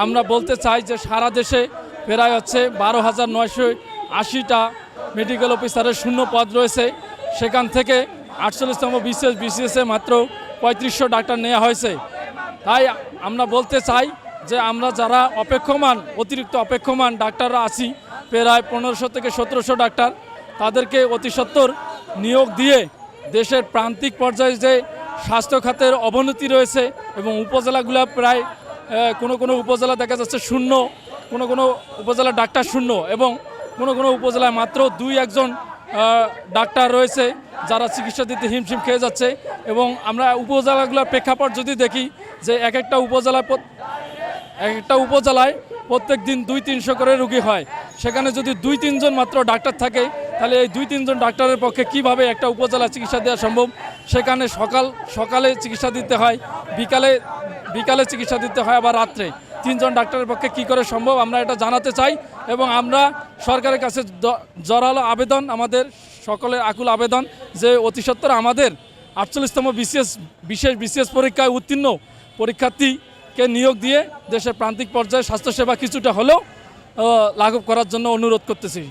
আমরা বলতে চাই যে সারা দেশে প্রায় হচ্ছে বারো হাজার নয়শো আশিটা মেডিকেল অফিসারের শূন্য পদ রয়েছে। সেখান থেকে আটচল্লিশতম বিসিএস বিসিএসে মাত্র পঁয়ত্রিশশো ডাক্তার নেওয়া হয়েছে। তাই আমরা বলতে চাই যে আমরা যারা অপেক্ষমান, অতিরিক্ত অপেক্ষমান ডাক্তাররা আছি, প্রায় পনেরোশো থেকে সতেরোশো ডাক্তার, তাদেরকে অতি সত্বর নিয়োগ দিয়ে দেশের প্রান্তিক পর্যায়ে যে স্বাস্থ্য খাতের অবনতি রয়েছে এবং উপজেলাগুলো প্রায় কোনো কোনো উপজেলা দেখা যাচ্ছে শূন্য, কোনো কোনো উপজেলা ডাক্তার শূন্য এবং কোনো কোনো উপজেলায় মাত্র দুই একজন ডাক্তার রয়েছে যারা চিকিৎসা দিতে হিমশিম খেয়ে যাচ্ছে এবং আমরা উপজেলাগুলোর প্রেক্ষাপট যদি দেখি যে এক একটা উপজেলায় এক একটা উপজেলায় প্রত্যেক দিন দুই তিনশো করে রুগী হয়। সেখানে যদি দুই তিনজন মাত্র ডাক্তার থাকে, তাহলে এই দুই তিনজন ডাক্তারের পক্ষে কীভাবে একটা উপজেলা চিকিৎসা দেওয়া সম্ভব? সেখানে সকাল, সকালে চিকিৎসা দিতে হয়, বিকালে বিকালে চিকিৎসা দিতে হয় আবার রাত্রে। তিনজন ডাক্তারের পক্ষে কি করে সম্ভব আমরা এটা জানাতে চাই এবং আমরা সরকারের কাছে জোরালো আবেদন, আমাদের সকলের আকুল আবেদন যে অতি আমাদের আটচল্লিশতম বিশেষ বিশেষ বিশেষ পরীক্ষায় উত্তীর্ণ পরীক্ষার্থীকে নিয়োগ দিয়ে দেশের প্রান্তিক পর্যায়ে স্বাস্থ্যসেবা কিছুটা হলেও লাঘব করার জন্য অনুরোধ করতেছি।